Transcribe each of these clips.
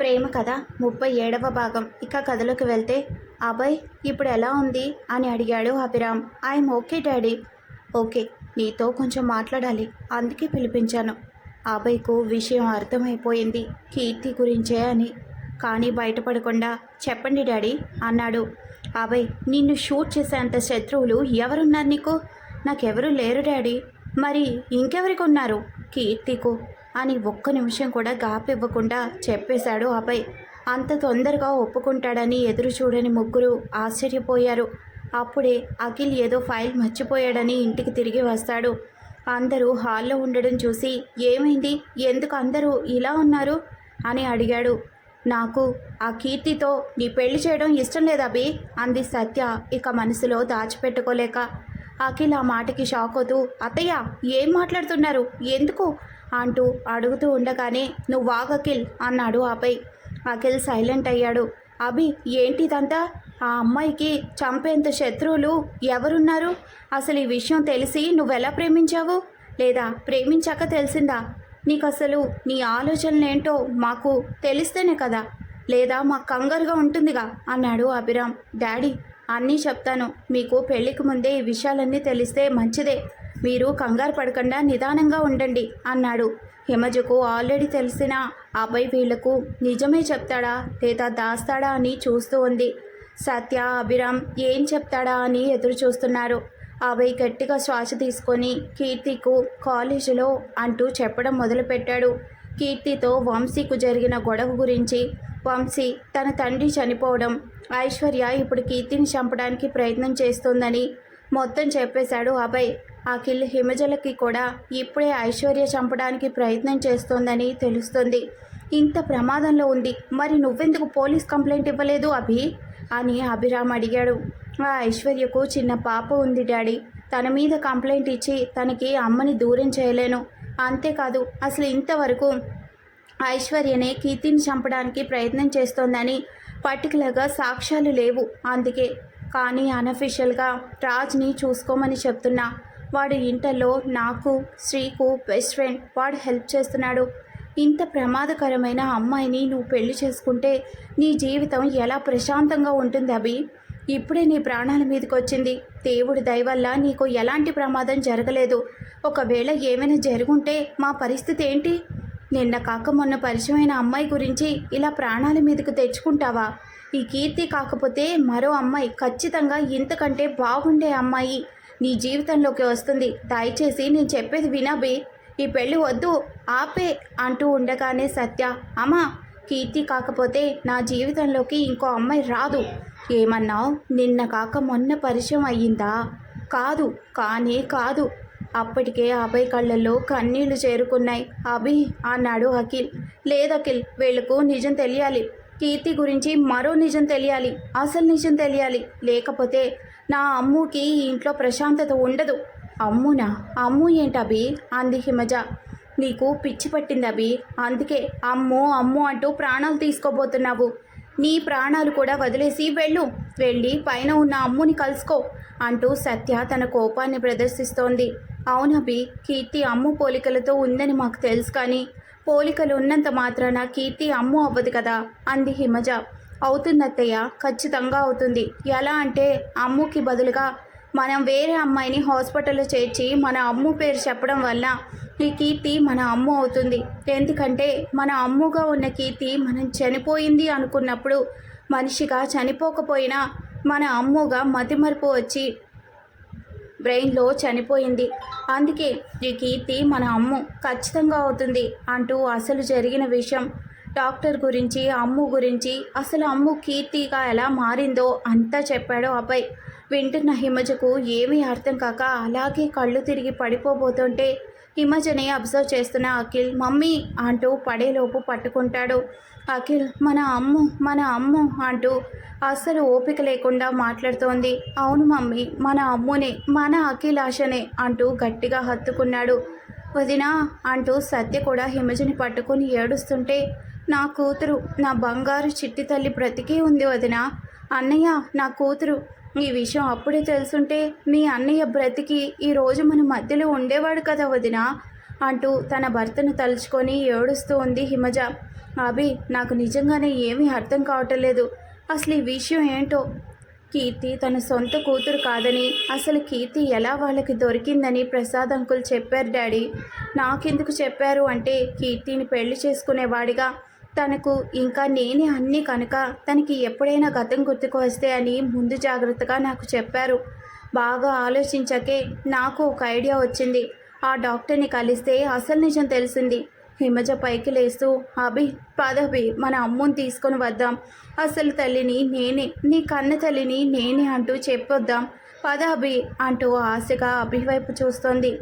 ప్రేమ కథ ముప్పై ఏడవ భాగం. ఇక కథలోకి వెళ్తే అభయ్ ఇప్పుడు ఎలా ఉంది? అని అడిగాడు Abhiram. I'm okay daddy. Okay నీతో కొంచెం మాట్లాడాలి. అందుకే పిలిపించాను. అభయ్కు విషయం అర్థమైపోయింది కీర్తి గురించే అని. కానీ బయటపడకుండా చెప్పండి డాడీ అన్నాడు. అభయ్ నిన్ను షూట్ చేసేంత శత్రువులు ఎవరున్నారు నీకు? నాకెవరూ లేరు డాడీ. మరి ఇంకెవరికి ఉన్నారు కీర్తికు. అని ఒక్క నిమిషం కూడా గాపివ్వకుండా చెప్పేశాడు అభయ్ అంత తొందరగా ఒప్పుకుంటాడని ఎదురు చూడని ముగ్గురు ఆశ్చర్యపోయారు. అప్పుడే అఖిల్ ఏదో ఫైల్ మర్చిపోయాడని ఇంటికి తిరిగి వస్తాడు. అందరూ హాల్లో ఉండడం చూసి ఏమైంది? ఎందుకు అందరూ ఇలా ఉన్నారు? అని అడిగాడు. నాకు ఆ కీర్తితో నీ పెళ్ళి చేయడం ఇష్టం లేదు అభి అంది సత్య ఇక మనసులో దాచిపెట్టుకోలేక. అఖిల్ ఆ మాటకి షాక్ అవుతూ అత్తయ్య ఏం మాట్లాడుతున్నారు? ఎందుకు? అంటూ అడుగుతూ ఉండగానే నువ్వు అఖిల్ అన్నాడు అభయ్ అఖిల్ సైలెంట్ అయ్యాడు. అభి ఏంటిదంతా? ఆ అమ్మాయికి చంపేంత శత్రువులు ఎవరున్నారు? అసలు ఈ విషయం తెలిసి నువ్వెలా ప్రేమించావు? లేదా ప్రేమించాక తెలిసిందా? నీకు అసలు నీ ఆలోచనలేంటో మాకు తెలిస్తేనే కదా? లేదా మా కంగారుగా ఉంటుందిగా? అన్నాడు అభిరామ్. డాడీ అన్నీ చెప్తాను. మీకు పెళ్ళికి ముందే ఈ విషయాలన్నీ తెలిస్తే మంచిదే. మీరు కంగారు పడకుండా నిదానంగా ఉండండి అన్నాడు. హిమజకు ఆల్రెడీ తెలిసిన అభయ్ వీళ్ళకు నిజమే చెప్తాడా లేదా దాస్తాడా అని చూస్తూ ఉంది. సత్య అభిరామ్ ఏం చెప్తాడా అని ఎదురు చూస్తున్నారు అభయ్ గట్టిగా శ్వాస తీసుకొని కీర్తికు కాలేజీలో అంటూ చెప్పడం మొదలుపెట్టాడు. కీర్తితో వంశీకు జరిగిన గొడవ గురించి వంశీ తన తండ్రి చనిపోవడం ఐశ్వర్య ఇప్పుడు కీర్తిని చంపడానికి ప్రయత్నం చేస్తోందని మొత్తం చెప్పేశాడు అభయ్. అఖిల్ హిమజలకి కూడా ఇప్పుడే ఐశ్వర్య చంపడానికి ప్రయత్నం చేస్తోందని తెలుస్తుంది. ఇంత ప్రమాదంలో ఉంది. మరి నువ్వెందుకు పోలీస్ కంప్లైంట్ ఇవ్వలేదు అభి? అని అభిరామ్ అడిగాడు. ఆ ఐశ్వర్యకు చిన్న పాప ఉంది డాడీ. తన మీద కంప్లైంట్ ఇచ్చి తనకి అమ్మని దూరం చేయలేను. అంతేకాదు అసలు ఇంతవరకు ఐశ్వర్యనే కీర్తిని చంపడానికి ప్రయత్నం చేస్తోందని పర్టికులర్గా సాక్ష్యాలు లేవు. అందుకే కానీ అనఫిషియల్గా రాజ్ని చూసుకోమని చెప్తున్నా. వాడు ఇంటర్లో నాకు శ్రీకు బెస్ట్ ఫ్రెండ్ వాడు హెల్ప్ చేస్తున్నాడు. ఇంత ప్రమాదకరమైన అమ్మాయిని నువ్వు పెళ్ళి చేసుకుంటే నీ జీవితం ఎలా ప్రశాంతంగా ఉంటుంది అభి? ఇప్పుడే నీ ప్రాణాల మీదకి వచ్చింది దేవుడి దయ వల్ల నీకు ఎలాంటి ప్రమాదం జరగలేదు. ఒకవేళ ఏమైనా జరుగుంటే మా పరిస్థితి ఏంటి? నిన్న కాక మొన్న పరిచయమైన అమ్మాయి గురించి ఇలా ప్రాణాల మీదకు తెచ్చుకుంటావా? ఈ కీర్తి కాకపోతే మరో అమ్మాయి ఖచ్చితంగా ఇంతకంటే బాగుండే అమ్మాయి నీ జీవితంలోకి వస్తుంది. దయచేసి నేను చెప్పేది వినబే ఈ పెళ్ళి వద్దు ఆపే అంటూ ఉండగానే సత్య అమ్మా కీర్తి కాకపోతే నా జీవితంలోకి ఇంకో అమ్మాయి రాదు. ఏమన్నావు? నిన్న కాక మొన్న పరిచయం అయ్యిందా? కాదు కానీ కాదు. అప్పటికే అభయ్ కళ్ళల్లో కన్నీళ్ళు చేరుకున్నాయి. అభి అన్నాడు అఖిల్. లేదు అఖిల్ వీళ్ళకు నిజం తెలియాలి. కీర్తి గురించి మరో నిజం తెలియాలి అసలు నిజం తెలియాలి. లేకపోతే నా అమ్ముకి ఇంట్లో ప్రశాంతత ఉండదు. అమ్మునా? అమ్ము ఏంటబి అంది హిమజ. నీకు పిచ్చి పట్టింది అభి. అందుకే అమ్ము అమ్ము అంటూ ప్రాణాలు తీసుకోబోతున్నావు. నీ ప్రాణాలు కూడా వదిలేసి వెళ్ళు. వెళ్ళి పైన ఉన్న అమ్ముని కలుసుకో అంటూ సత్య తన కోపాన్ని ప్రదర్శిస్తోంది. అవునభి కీర్తి అమ్ము పోలికలతో ఉందని మాకు తెలుసు కానీ పోలికలు ఉన్నంత మాత్రాన కీర్తి అమ్ము అవ్వదు కదా? అంది హిమజ. అవుతుందత్తయ్య ఖచ్చితంగా అవుతుంది. ఎలా అంటే అమ్ముకి బదులుగా మనం వేరే అమ్మాయిని హాస్పిటల్లో చేర్చి మన అమ్ము పేరు చెప్పడం వల్ల ఈ కీర్తి మన అమ్ము అవుతుంది. ఎందుకంటే మన అమ్ముగా ఉన్న కీర్తి మనం చనిపోయింది అనుకున్నప్పుడు మనిషిగా చనిపోకపోయినా మన అమ్ముగా మతిమరుపు వచ్చి బ్రెయిన్లో చనిపోయింది. అందుకే ఈ కీర్తి మన అమ్ము ఖచ్చితంగా అవుతుంది అంటూ అసలు జరిగిన విషయం. డాక్టర్ గురించి అమ్ము గురించి అసలు అమ్ము కీర్తిగా ఎలా మారిందో అంతా చెప్పాడు అబ్బాయి. వింటున్న హిమజకు ఏమీ అర్థం కాక అలాగే కళ్ళు తిరిగి పడిపోబోతుంటే హిమజని అబ్జర్వ్ చేస్తున్న అఖిల్ మమ్మీ అంటూ పడేలోపు పట్టుకుంటాడు. అఖిల్ మన అమ్ము మన అమ్ము అంటూ అస్సలు ఓపిక లేకుండా మాట్లాడుతోంది. అవును మమ్మీ మన అమ్మునే మన అఖిలాషనే అంటూ గట్టిగా హత్తుకున్నాడు. వదినా అంటూ సత్య కూడా హిమజని పట్టుకొని ఏడుస్తుంటే నా కూతురు నా బంగారు చిట్టి తల్లి బ్రతికే ఉంది వదిన అన్నయ్య నా కూతురు ఈ విషయం అప్పుడే తెలుసుంటే మీ అన్నయ్య బ్రతికి ఈరోజు మన మధ్యలో ఉండేవాడు కదా వదిన అంటూ తన భర్తను తలుచుకొని ఏడుస్తూ ఉంది హిమజ. అభి నాకు నిజంగానే ఏమీ అర్థం కావటం లేదు అసలు ఈ విషయం ఏంటో? కీర్తి తన సొంత కూతురు కాదని అసలు కీర్తి ఎలా వాళ్ళకి దొరికిందని ప్రసాద్ అంకుల్ చెప్పారు డాడీ. నాకెందుకు చెప్పారు అంటే కీర్తిని పెళ్ళి చేసుకునేవాడిగా. తనకు ఇంకా నేనే అన్నీ కనుక తనకి ఎప్పుడైనా గతం గుర్తుకు వస్తే అని ముందు జాగ్రత్తగా నాకు చెప్పారు. బాగా ఆలోచించాకే నాకు ఒక ఐడియా వచ్చింది. ఆ డాక్టర్ని కలిస్తే అసలు నిజం తెలిసింది. హిమజ పైకి లేస్తూ అభి పదభి మన అమ్ముని తీసుకొని వద్దాం. అసలు తల్లిని నేనే నీ కన్న తల్లిని నేనే అంటూ చెప్పొద్దాం. పద అభి అంటూ ఆశగా అభి వైపు చూస్తోంది.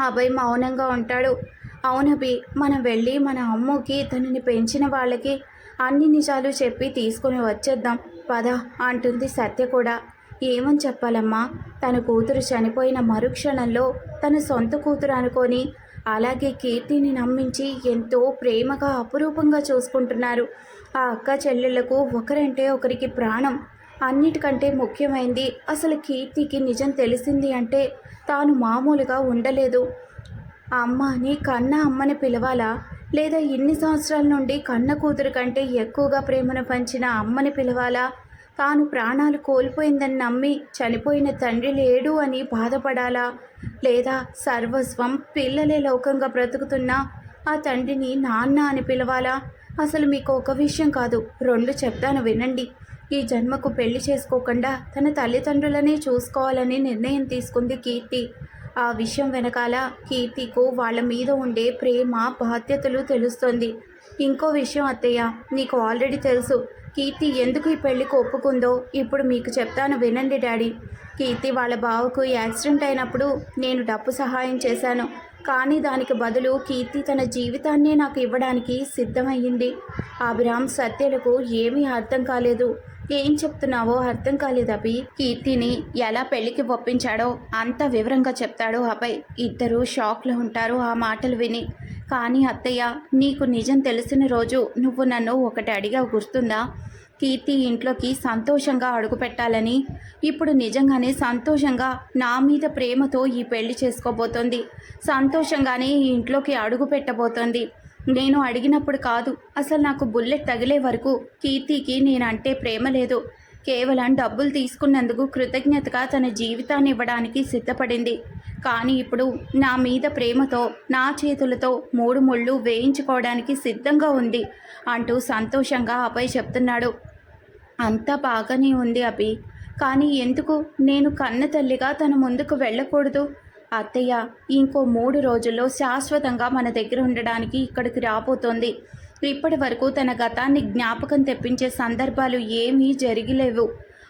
అభయ్ మౌనంగా ఉంటాడు. అవునభి మనం వెళ్ళి మన అమ్ముకి తనని పెంచిన వాళ్ళకి అన్ని నిజాలు చెప్పి తీసుకుని వచ్చేద్దాం. పద అంటుంది సత్య కూడా. ఏమని చెప్పాలమ్మా? తన కూతురు చనిపోయిన మరుక్షణంలో తన సొంత కూతురు అనుకొని అలాగే కీర్తిని నమ్మించి ఎంతో ప్రేమగా అపురూపంగా చూసుకుంటున్నారు. ఆ అక్క చెల్లెళ్ళకు ఒకరంటే ఒకరికి ప్రాణం. అన్నిటికంటే ముఖ్యమైంది అసలు కీర్తికి నిజం తెలిసింది అంటే తాను మామూలుగా ఉండలేదు. అమ్మ అని కన్న అమ్మని పిలవాలా? లేదా ఇన్ని సంవత్సరాల నుండి కన్న కూతురు కంటే ఎక్కువగా ప్రేమను పంచిన అమ్మని పిలవాలా? తాను ప్రాణాలు కోల్పోయిందని నమ్మి చనిపోయిన తండ్రి లేడు అని బాధపడాలా? లేదా సర్వస్వం పిల్లలే లోకంగా బ్రతుకుతున్న ఆ తండ్రిని నాన్న అని పిలవాలా? అసలు మీకు ఒక విషయం కాదు రెండు చెప్తాను వినండి. ఈ జన్మకు పెళ్ళి చేసుకోకుండా తన తల్లిదండ్రులనే చూసుకోవాలని నిర్ణయం తీసుకుంది కీర్తి. ఆ విషయం వెనకాల కీర్తికు వాళ్ళ మీద ఉండే ప్రేమ బాధ్యతలు తెలుస్తుంది. ఇంకో విషయం అత్తయ్య నీకు ఆల్రెడీ తెలుసు. కీర్తి ఎందుకు ఈ పెళ్ళికి ఒప్పుకుందో ఇప్పుడు మీకు చెప్తాను వినండి డాడీ. కీర్తి వాళ్ళ బావకు యాక్సిడెంట్ అయినప్పుడు నేను డబ్బు సహాయం చేశాను. కానీ దానికి బదులు కీర్తి తన జీవితాన్నే నాకు ఇవ్వడానికి సిద్ధమయ్యింది. అభిరామ్ సత్యలకు ఏమీ అర్థం కాలేదు. ఏం చెప్తున్నావో అర్థం కాలేదు అభి. కీర్తిని ఎలా పెళ్ళికి ఒప్పించాడో అంత వివరంగా చెప్తాడు అభయ్. ఇద్దరు షాక్లో ఉంటారు ఆ మాటలు విని. కానీ అత్తయ్య నీకు నిజం తెలిసిన రోజు నువ్వు నన్ను ఒకటి అడిగా గుర్తుందా? కీర్తి ఇంట్లోకి సంతోషంగా అడుగుపెట్టాలని ఇప్పుడు నిజంగానే సంతోషంగా నా మీద ప్రేమతో ఈ పెళ్ళి చేసుకోబోతోంది. సంతోషంగానే ఈ ఇంట్లోకి అడుగు పెట్టబోతోంది. నేను అడిగినప్పుడు కాదు. అసలు నాకు బుల్లెట్ తగిలే వరకు కీర్తికి నేనంటే ప్రేమ లేదు. కేవలం డబ్బులు తీసుకున్నందుకు కృతజ్ఞతగా తన జీవితాన్ని ఇవ్వడానికి సిద్ధపడింది. కానీ ఇప్పుడు నా మీద ప్రేమతో నా చేతులతో మూడు ముళ్ళు వేయించుకోవడానికి సిద్ధంగా ఉంది అంటూ సంతోషంగా అభయ్ చెప్తున్నాడు. అంతా బాగానే ఉంది అభి. కానీ ఎందుకు? నేను కన్న తల్లిగా తన ముందుకు వెళ్ళకూడదు. అత్తయ్య ఇంకో మూడు రోజుల్లో శాశ్వతంగా మన దగ్గర ఉండడానికి ఇక్కడికి రాబోతోంది. ఇప్పటి వరకు తన గతాన్ని జ్ఞాపకం తెప్పించే సందర్భాలు ఏమీ జరిగిలేవు.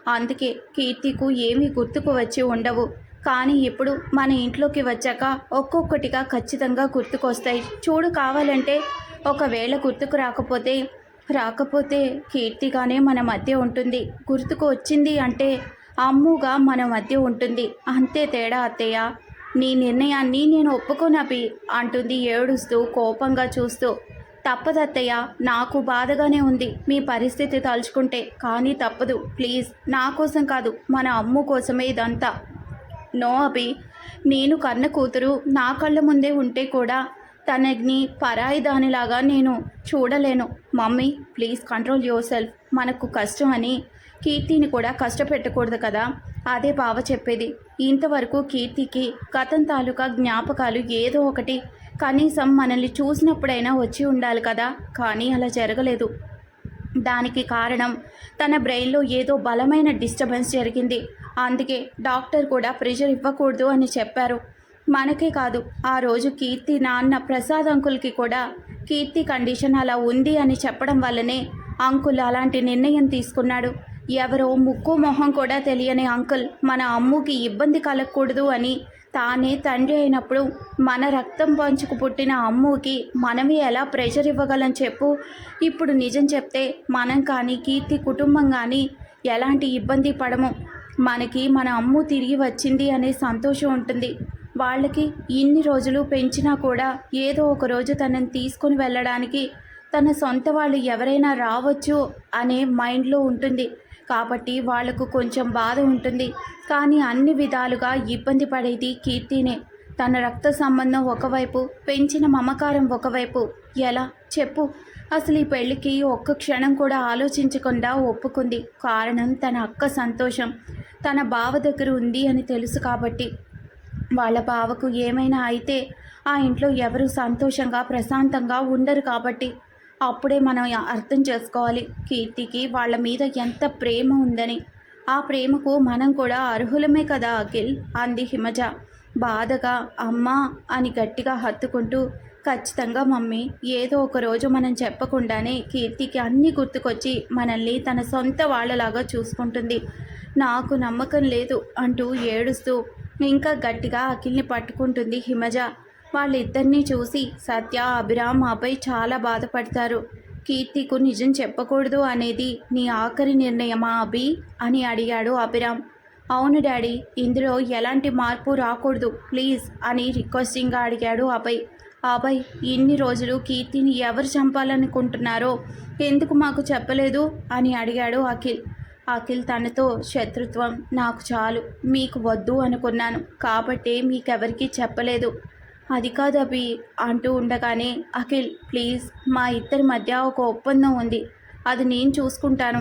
అందుకే కీర్తికు ఏమీ గుర్తుకు వచ్చి ఉండవు. కానీ ఇప్పుడు మన ఇంట్లోకి వచ్చాక ఒక్కొక్కటిగా ఖచ్చితంగా గుర్తుకొస్తాయి. చూడు కావాలంటే ఒకవేళ గుర్తుకు రాకపోతే రాకపోతే కీర్తిగానే మన మధ్య ఉంటుంది. గుర్తుకు వచ్చింది అంటే అమ్ముగా మన మధ్య ఉంటుంది. అంతే తేడా అత్తయ్య. నీ నిర్ణయాన్ని నేను ఒప్పుకోనపి అంటుంది ఏడుస్తూ కోపంగా చూస్తూ. తప్పదత్తయ్య నాకు బాధగానే ఉంది. మీ పరిస్థితి తలుచుకుంటే. కానీ తప్పదు. ప్లీజ్ నా కోసం కాదు మన అమ్ము కోసమే ఇదంతా. నో అభి నేను కన్న కూతురు నా కళ్ళ ముందే ఉంటే కూడా తనని పరాయి దానిలాగా నేను చూడలేను. Mummy please control yourself. మనకు కష్టం అని కీర్తిని కూడా కష్టపెట్టకూడదు కదా. అదే బావ చెప్పేది. ఇంతవరకు కీర్తికి గతం తాలూకా జ్ఞాపకాలు ఏదో ఒకటి. కనీసం మనల్ని చూసినప్పుడైనా వచ్చి ఉండాలి కదా. కానీ అలా జరగలేదు. దానికి కారణం తన బ్రెయిన్లో ఏదో బలమైన డిస్టర్బెన్స్ జరిగింది. అందుకే డాక్టర్ కూడా ప్రెషర్ ఇవ్వకూడదు అని చెప్పారు. మనకే కాదు ఆ రోజు కీర్తి నాన్న ప్రసాద్ అంకుల్కి కూడా కీర్తి కండిషన్ అలా ఉంది అని చెప్పడం వల్లనే అంకుల్ అలాంటి నిర్ణయం తీసుకున్నాడు. ఎవరో ముక్కు మొహం కూడా తెలియని అంకుల్ మన అమ్ముకి ఇబ్బంది కలగకూడదు అని తానే తండ్రి అయినప్పుడు మన రక్తం పంచుకు పుట్టిన అమ్ముకి మనమే ఎలా ప్రెషర్ ఇవ్వగలం చెప్పు. ఇప్పుడు నిజం చెప్తే మనం కానీ కీర్తి కుటుంబం కానీ ఎలాంటి ఇబ్బంది పడము. మనకి మన అమ్ము తిరిగి వచ్చింది అనే సంతోషం ఉంటుంది. వాళ్ళకి ఇన్ని రోజులు పెంచినా కూడా ఏదో ఒక రోజు తనని తీసుకొని వెళ్ళడానికి తన సొంత వాళ్ళు ఎవరైనా రావచ్చు అనే మైండ్లో ఉంటుంది. కాబట్టి వాళ్ళకు కొంచెం బాధ ఉంటుంది. కానీ అన్ని విధాలుగా ఇబ్బంది పడేది కీర్తినే. తన రక్త సంబంధం ఒకవైపు పెంచిన మమకారం ఒకవైపు. ఎలా? చెప్పు. అసలు ఈ పెళ్ళికి ఒక్క క్షణం కూడా ఆలోచించకుండా ఒప్పుకుంది. కారణం తన అక్క సంతోషం. తన బావ దగ్గర ఉంది అని తెలుసు కాబట్టి. వాళ్ళ బావకు ఏమైనా అయితే ఆ ఇంట్లో ఎవరు సంతోషంగా ప్రశాంతంగా ఉండరు కాబట్టి. అప్పుడే మనం అర్థం చేసుకోవాలి కీర్తికి వాళ్ళ మీద ఎంత ప్రేమ ఉందని. ఆ ప్రేమకు మనం కూడా అర్హులమే కదా అఖిల్? అంది హిమజ. బాధగా అమ్మా అని గట్టిగా హత్తుకుంటూ ఖచ్చితంగా మమ్మీ ఏదో ఒక రోజు మనం చెప్పకుండానే కీర్తికి అన్నీ గుర్తుకొచ్చి మనల్ని తన సొంత వాళ్ళలాగా చూసుకుంటుంది. నాకు నమ్మకం లేదు అంటూ ఏడుస్తూ ఇంకా గట్టిగా అఖిల్ని పట్టుకుంటుంది హిమజ. వాళ్ళిద్దరినీ చూసి సత్య అభిరామ్ ఆపై చాలా బాధపడతారు. కీర్తికు నిజం చెప్పకూడదు అనేది నీ ఆఖరి నిర్ణయమా అభి? అని అడిగాడు అభిరామ్. అవును డాడీ ఇందులో ఎలాంటి మార్పు రాకూడదు ప్లీజ్ అని రిక్వెస్టింగ్గా అడిగాడు అభయ్. అభయ్ ఇన్ని రోజులు కీర్తిని ఎవరు చంపాలనుకుంటున్నారో ఎందుకు మాకు చెప్పలేదు? అని అడిగాడు అఖిల్. అఖిల్ తనతో శత్రుత్వం నాకు చాలు మీకు వద్దు అనుకున్నాను కాబట్టే మీకెవరికీ చెప్పలేదు. అది కాదు అభి అంటూ ఉండగానే అఖిల్ ప్లీజ్ మా ఇద్దరి మధ్య ఒక ఒప్పందం ఉంది. అది నేను చూసుకుంటాను.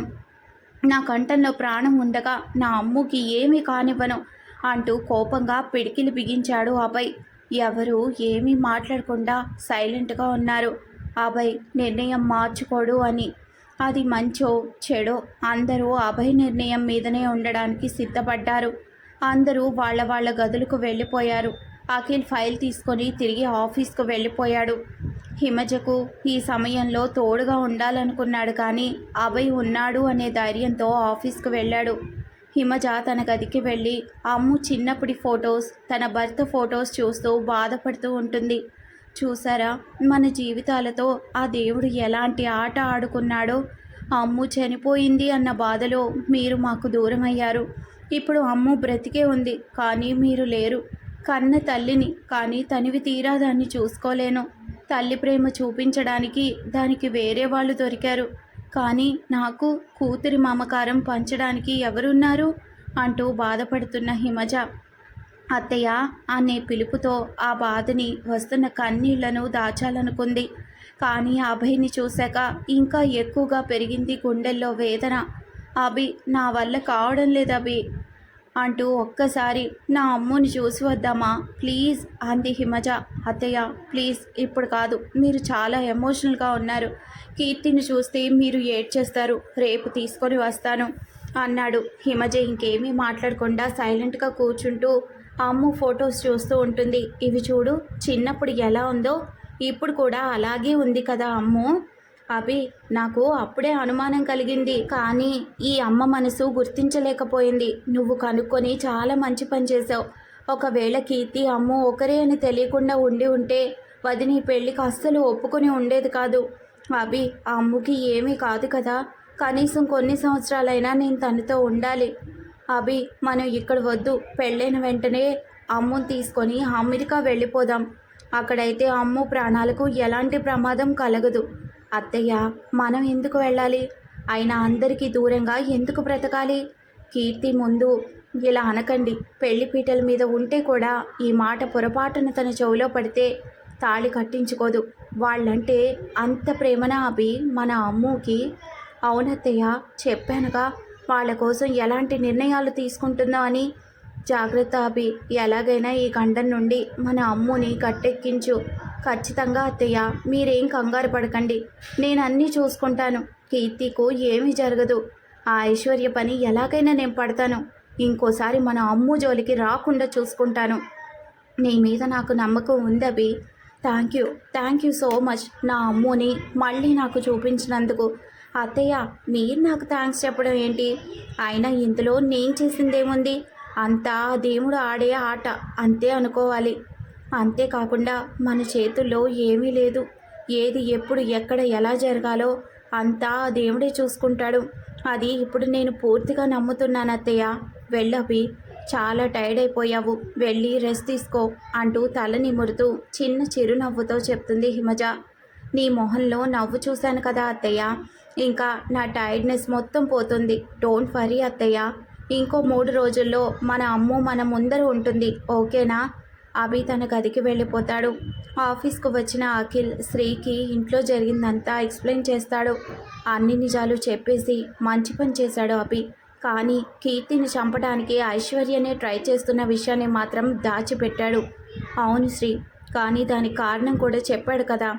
నా కంఠంలో ప్రాణం ఉండగా నా అమ్ముకి ఏమీ కానివ్వను అంటూ కోపంగా పిడికిలు బిగించాడు అభయ్. ఎవరు ఏమీ మాట్లాడకుండా సైలెంట్గా ఉన్నారు. అభయ్ నిర్ణయం మార్చుకోడు అని. అది మంచో చెడో అందరూ అభయ్ నిర్ణయం మీదనే ఉండడానికి సిద్ధపడ్డారు. అందరూ వాళ్ళ వాళ్ళ గదులకు వెళ్ళిపోయారు. అఖిల్ ఫైల్ తీసుకొని తిరిగి ఆఫీస్కు వెళ్ళిపోయాడు. హిమజకు ఈ సమయంలో తోడుగా ఉండాలనుకున్నాడు కానీ అభయ్ ఉన్నాడు అనే ధైర్యంతో ఆఫీస్కు వెళ్ళాడు. హిమజ తన గదికి వెళ్ళి అమ్ము చిన్నప్పటి ఫొటోస్ తన భర్త ఫొటోస్ చూస్తూ బాధపడుతూ ఉంటుంది. చూసారా? మన జీవితాలతో ఆ దేవుడు ఎలాంటి ఆట ఆడుకున్నాడో? అమ్ము చనిపోయింది అన్న బాధలో మీరు మాకు దూరమయ్యారు. ఇప్పుడు అమ్ము బ్రతికే ఉంది కానీ మీరు లేరు. కన్న తల్లిని కానీ తనివి తీరా దాన్ని చూసుకోలేను. తల్లి ప్రేమ చూపించడానికి దానికి వేరే వాళ్ళు దొరికారు. కానీ నాకు కూతురి మమకారం పంచడానికి ఎవరున్నారు? అంటూ బాధపడుతున్న హిమజ. అత్తయ్య అనే పిలుపుతో ఆ బాధని వస్తున్న కన్నీళ్ళను దాచాలనుకుంది. కానీ అభయ్ని చూశాక ఇంకా ఎక్కువగా పెరిగింది గుండెల్లో వేదన. అభి నా వల్ల కావడం లేదు అభి. అంటూ ఒక్కసారి నా అమ్ముని చూసి వద్దామా ప్లీజ్ అంది హిమజ. అత్తయ్య ప్లీజ్ ఇప్పుడు కాదు. మీరు చాలా ఎమోషనల్గా ఉన్నారు. కీర్తిని చూస్తే మీరు ఏడ్చేస్తారు. రేపు తీసుకొని వస్తాను అన్నాడు హిమజ. ఇంకేమీ మాట్లాడకుండా సైలెంట్గా కూర్చుంటూ అమ్ము ఫొటోస్ చూస్తూ ఉంటుంది. ఇవి చూడు చిన్నప్పుడు ఎలా ఉందో ఇప్పుడు కూడా అలాగే ఉంది కదా అమ్ము. అభి నాకు అప్పుడే అనుమానం కలిగింది. కానీ ఈ అమ్మ మనసు గుర్తించలేకపోయింది. నువ్వు కనుక్కొని చాలా మంచి పని చేసావు ఒకవేళ కీర్తి అమ్ము ఒకరే అని తెలియకుండా ఉండి ఉంటే వదిని పెళ్ళికి అస్సలు ఒప్పుకొని ఉండేది కాదు. అభి ఆ అమ్ముకి ఏమీ కాదు కదా. కనీసం కొన్ని సంవత్సరాలైనా నేను తనతో ఉండాలి. అభి మనం ఇక్కడ వద్దు. పెళ్ళైన వెంటనే అమ్ముని తీసుకొని అమెరికా వెళ్ళిపోదాం. అక్కడైతే అమ్ము ప్రాణాలకు ఎలాంటి ప్రమాదం కలగదు. అత్తయ్య మనం ఎందుకు వెళ్ళాలి? అయినా అందరికీ దూరంగా ఎందుకు బ్రతకాలి? కీర్తి ముందు ఇలా అనకండి పెళ్ళి పీటల మీద ఉంటే కూడా ఈ మాట పొరపాటున తన చెవిలో పడితే తాళి కట్టించుకోదు. వాళ్ళంటే అంత ప్రేమన అభి? మన అమ్ముకి? అవునత్తయ్య చెప్పానుగా వాళ్ళ కోసం ఎలాంటి నిర్ణయాలు తీసుకుంటుందో అని. జాగ్రత్త అభి ఎలాగైనా ఈ గండం నుండి మన అమ్ముని కట్టెక్కించు. ఖచ్చితంగా అత్తయ్య మీరేం కంగారు పడకండి. నేను అన్నీ చూసుకుంటాను. కీర్తికు ఏమీ జరగదు. ఆ ఐశ్వర్య పని ఎలాగైనా నేను పడతాను. ఇంకోసారి మన అమ్ము జోలికి రాకుండా చూసుకుంటాను. నీ మీద నాకు నమ్మకం ఉందబి thank you. Thank you so much. నా అమ్ముని మళ్ళీ నాకు చూపించినందుకు. అత్తయ్య మీరు నాకు థ్యాంక్స్ చెప్పడం ఏంటి? అయినా ఇందులో నేను చేసిందేముంది? అంతా దేవుడు ఆడే ఆట. అంతే అనుకోవాలి. అంతేకాకుండా మన చేతుల్లో ఏమీ లేదు. ఏది ఎప్పుడు ఎక్కడ ఎలా జరగాలో అంతా దేవుడే చూసుకుంటాడు. అది ఇప్పుడు నేను పూర్తిగా నమ్ముతున్నాను అత్తయ్య. వెళ్ళవి చాలా టైర్డ్ అయిపోయావు. వెళ్ళి రెస్ట్ తీసుకో అంటూ తల నిమురుతూ చిన్న చిరునవ్వుతో చెప్తుంది హిమజ. నీ మొహంలో నవ్వు చూశాను కదా అత్తయ్య. ఇంకా నా టైర్డ్నెస్ మొత్తం పోతుంది. డోంట్ వరీ అత్తయ్య. ఇంకో మూడు రోజుల్లో మన అమ్ము మన ముందర ఉంటుంది. ఓకేనా? అభి తన గదికి వెళ్ళిపోతాడు. ఆఫీస్కు వచ్చిన అఖిల్ శ్రీకి ఇంట్లో జరిగిందంతా ఎక్స్ప్లెయిన్ చేస్తాడు. అన్ని నిజాలు చెప్పేసి మంచి పని చేశాడు అభి. కానీ కీర్తిని చంపడానికి ఐశ్వర్యనే ట్రై చేస్తున్న విషయాన్ని మాత్రం దాచిపెట్టాడు. అవును శ్రీ కానీ దానికి కారణం కూడా చెప్పాడు కదా.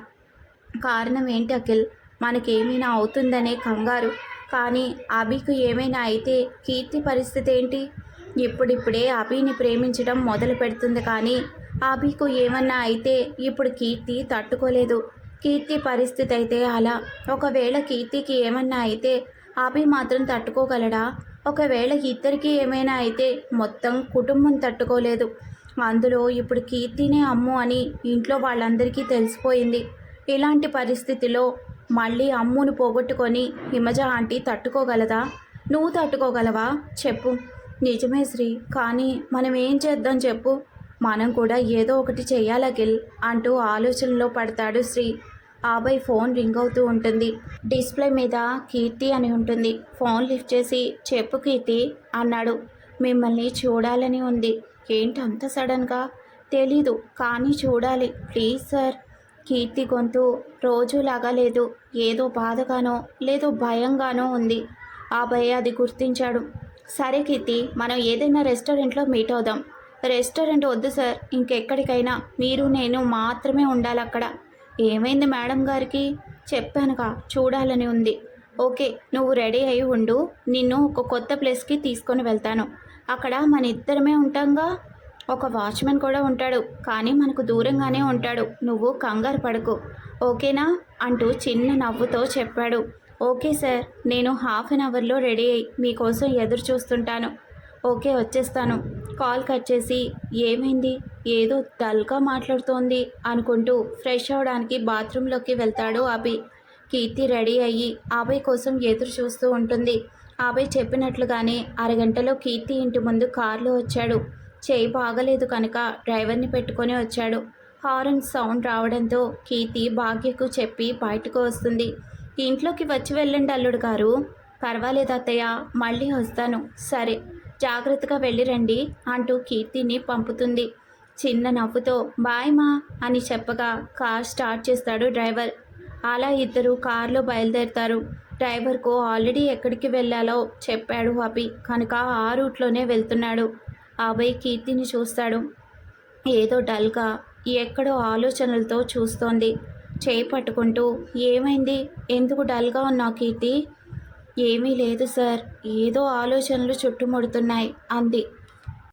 కారణం ఏంటి అఖిల్? మనకేమైనా అవుతుందనే కంగారు. కానీ అభికు ఏమైనా అయితే కీర్తి పరిస్థితి ఏంటి? ఇప్పుడిప్పుడే అభిని ప్రేమించడం మొదలు పెడుతుంది కానీ అభికు ఏమన్నా అయితే ఇప్పుడు కీర్తి తట్టుకోలేదు. కీర్తి పరిస్థితి అయితే అలా. ఒకవేళ కీర్తికి ఏమన్నా అయితే అభి మాత్రం తట్టుకోగలడా? ఒకవేళ ఇద్దరికి ఏమైనా అయితే మొత్తం కుటుంబం తట్టుకోలేదు. అందులో ఇప్పుడు కీర్తినే అమ్ము అని ఇంట్లో వాళ్ళందరికీ తెలిసిపోయింది. ఇలాంటి పరిస్థితిలో మళ్ళీ అమ్మును పోగొట్టుకొని హిమజ ఆంటీ తట్టుకోగలదా? నువ్వు తట్టుకోగలవా? చెప్పు. నిజమే శ్రీ కానీ మనం ఏం చేద్దాం చెప్పు. మనం కూడా ఏదో ఒకటి చెయ్యాలగిల్ అంటూ ఆలోచనలో పడతాడు శ్రీ. ఆబాయ్ ఫోన్ రింగ్ అవుతూ ఉంటుంది. డిస్ప్లే మీద కీర్తి అని ఉంటుంది. ఫోన్ లిఫ్ట్ చేసి చెప్పు కీర్తి అన్నాడు. మిమ్మల్ని చూడాలని ఉంది. ఏంటి అంత సడన్గా? తెలీదు కానీ చూడాలి. Please sir. కీర్తి గొంతు రోజులాగా లేదు. ఏదో బాధగానో లేదో భయంగానో ఉంది. ఆ భయ అది గుర్తించాడు. సరే కీర్తి మనం ఏదైనా రెస్టారెంట్లో మీట్ అవుదాం. రెస్టారెంట్ వద్దు సార్ ఇంకెక్కడికైనా. మీరు నేను మాత్రమే ఉండాలి అక్కడ. ఏమైంది మేడం గారికి? చెప్పానుగా చూడాలని ఉంది. ఓకే నువ్వు రెడీ అయి ఉండు. నిన్ను ఒక కొత్త ప్లేస్కి తీసుకొని వెళ్తాను. అక్కడ మన ఇద్దరమే ఉంటాంగా? ఒక వాచ్మెన్ కూడా ఉంటాడు కానీ మనకు దూరంగానే ఉంటాడు. నువ్వు కంగారు పడకు. ఓకేనా? అంటూ చిన్న నవ్వుతో చెప్పాడు. ఓకే సార్ నేను హాఫ్ అన్ అవర్లో రెడీ అయ్యి మీకోసం ఎదురు చూస్తుంటాను ఓకే వచ్చేస్తాను. కాల్ కట్ చేసి ఏమైంది? ఏదో డల్గా మాట్లాడుతోంది అనుకుంటూ ఫ్రెష్ అవడానికి బాత్రూంలోకి వెళ్తాడు అభి. కీర్తి రెడీ అయ్యి అభయ్ కోసం ఎదురు చూస్తూ ఉంటుంది. అభయ్ చెప్పినట్లుగానే అరగంటలో కీర్తి ఇంటి ముందు కారులో వచ్చాడు. చేయి బాగలేదు కనుక డ్రైవర్ని పెట్టుకొని వచ్చాడు. హారన్ సౌండ్ రావడంతో కీర్తి భాగ్యకు చెప్పి బయటకు వస్తుంది. ఇంట్లోకి వచ్చి వెళ్ళండి అల్లుడు గారు. పర్వాలేదు అత్తయ్య మళ్ళీ వస్తాను. సరే జాగ్రత్తగా వెళ్ళిరండి అంటూ కీర్తిని పంపుతుంది. చిన్న నవ్వుతో బాయ్ మా అని చెప్పగా కార్ స్టార్ట్ చేస్తాడు డ్రైవర్. అలా ఇద్దరు కారులో బయలుదేరుతారు. డ్రైవర్కు ఆల్రెడీ ఎక్కడికి వెళ్ళాలో చెప్పాడు అభి. కనుక ఆ రూట్లోనే వెళ్తున్నాడు. అభయ్ కీర్తిని చూస్తాడు. ఏదో డల్గా ఎక్కడో ఆలోచనలతో చూస్తోంది. చేయి పట్టుకుంటూ ఏమైంది? ఎందుకు డల్గా ఉన్నావు కీర్తి? ఏమీ లేదు సార్. ఏదో ఆలోచనలు చుట్టుముడుతున్నాయి అంది.